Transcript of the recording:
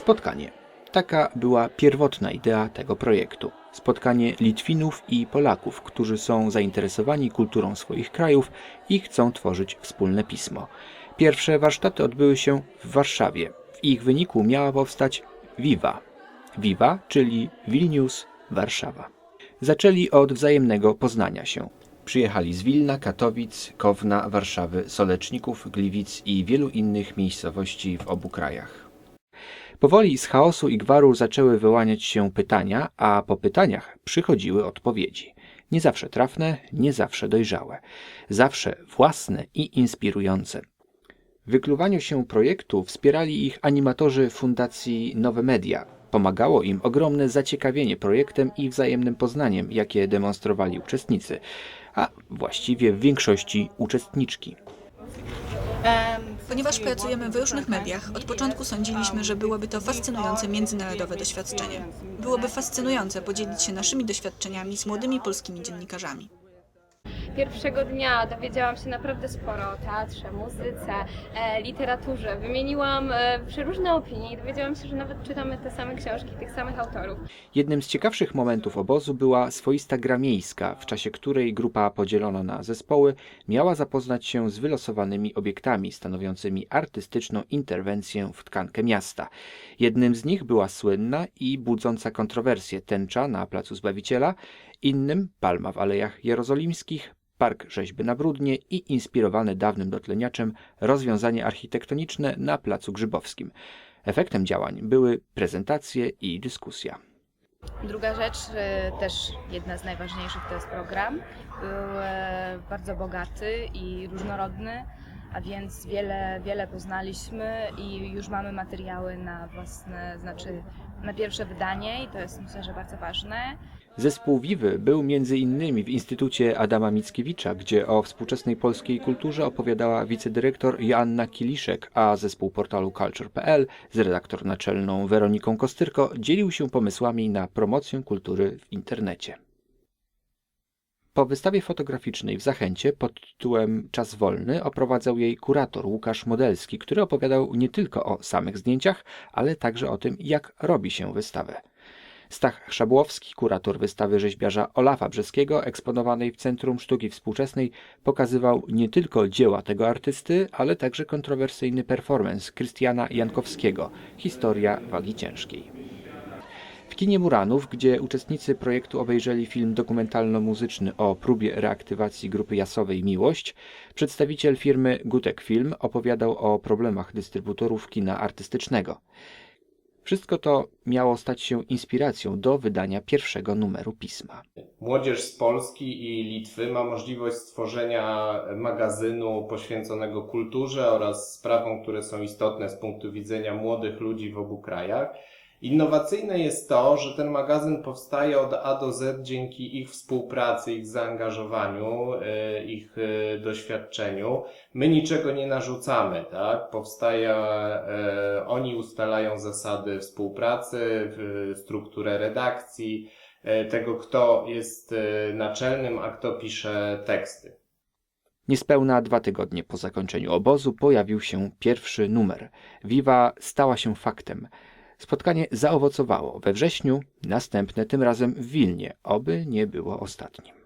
Spotkanie. Taka była pierwotna idea tego projektu. Spotkanie Litwinów i Polaków, którzy są zainteresowani kulturą swoich krajów i chcą tworzyć wspólne pismo. Pierwsze warsztaty odbyły się w Warszawie. W ich wyniku miała powstać Viva. Viva, czyli Vilnius, Warszawa. Zaczęli od wzajemnego poznania się. Przyjechali z Wilna, Katowic, Kowna, Warszawy, Soleczników, Gliwic i wielu innych miejscowości w obu krajach. Powoli z chaosu i gwaru zaczęły wyłaniać się pytania, a po pytaniach przychodziły odpowiedzi. Nie zawsze trafne, nie zawsze dojrzałe, zawsze własne i inspirujące. W wykluwaniu się projektu wspierali ich animatorzy Fundacji Nowe Media. Pomagało im ogromne zaciekawienie projektem i wzajemnym poznaniem, jakie demonstrowali uczestnicy, a właściwie w większości uczestniczki. Ponieważ pracujemy w różnych mediach, od początku sądziliśmy, że byłoby to fascynujące międzynarodowe doświadczenie. Byłoby fascynujące podzielić się naszymi doświadczeniami z młodymi polskimi dziennikarzami. Pierwszego dnia dowiedziałam się naprawdę sporo o teatrze, muzyce, e, literaturze. Wymieniłam e, przeróżne opinie i dowiedziałam się, że nawet czytamy te same książki tych samych autorów. Jednym z ciekawszych momentów obozu była swoista gra miejska, w czasie której grupa podzielona na zespoły miała zapoznać się z wylosowanymi obiektami stanowiącymi artystyczną interwencję w tkankę miasta. Jednym z nich była słynna i budząca kontrowersję tęcza na Placu Zbawiciela, innym palma w Alejach Jerozolimskich, park rzeźby na Brudnie i inspirowane dawnym dotleniaczem rozwiązanie architektoniczne na Placu Grzybowskim. Efektem działań były prezentacje i dyskusja. Druga rzecz, e, też jedna z najważniejszych, to jest program. Był e, bardzo bogaty i różnorodny, a więc wiele, wiele poznaliśmy i już mamy materiały na własne, znaczy na pierwsze wydanie i to jest myślę, że bardzo ważne. Zespół Wiwy był między innymi w Instytucie Adama Mickiewicza, gdzie o współczesnej polskiej kulturze opowiadała wicedyrektor Joanna Kiliszek, a zespół portalu culture.pl z redaktor naczelną Weroniką Kostyrko dzielił się pomysłami na promocję kultury w internecie. Po wystawie fotograficznej w Zachęcie pod tytułem Czas wolny oprowadzał jej kurator Łukasz Modelski, który opowiadał nie tylko o samych zdjęciach, ale także o tym, jak robi się wystawę. Stach Szabłowski, kurator wystawy rzeźbiarza Olafa Brzeskiego, eksponowanej w Centrum Sztuki Współczesnej, pokazywał nie tylko dzieła tego artysty, ale także kontrowersyjny performance Krystiana Jankowskiego Historia wagi ciężkiej. Kinie Muranów, gdzie uczestnicy projektu obejrzeli film dokumentalno-muzyczny o próbie reaktywacji grupy jasowej Miłość, przedstawiciel firmy Gutek Film opowiadał o problemach dystrybutorów kina artystycznego. Wszystko to miało stać się inspiracją do wydania pierwszego numeru pisma. Młodzież z Polski i Litwy ma możliwość stworzenia magazynu poświęconego kulturze oraz sprawom, które są istotne z punktu widzenia młodych ludzi w obu krajach. Innowacyjne jest to, że ten magazyn powstaje od A do Z dzięki ich współpracy, ich zaangażowaniu, e, ich e, doświadczeniu. My niczego nie narzucamy, tak? Powstaje, e, oni ustalają zasady współpracy, strukturę redakcji, tego kto jest naczelnym, a kto pisze teksty. Niespełna dwa tygodnie po zakończeniu obozu pojawił się pierwszy numer. Viva stała się faktem. Spotkanie zaowocowało we wrześniu, następne tym razem w Wilnie, oby nie było ostatnim.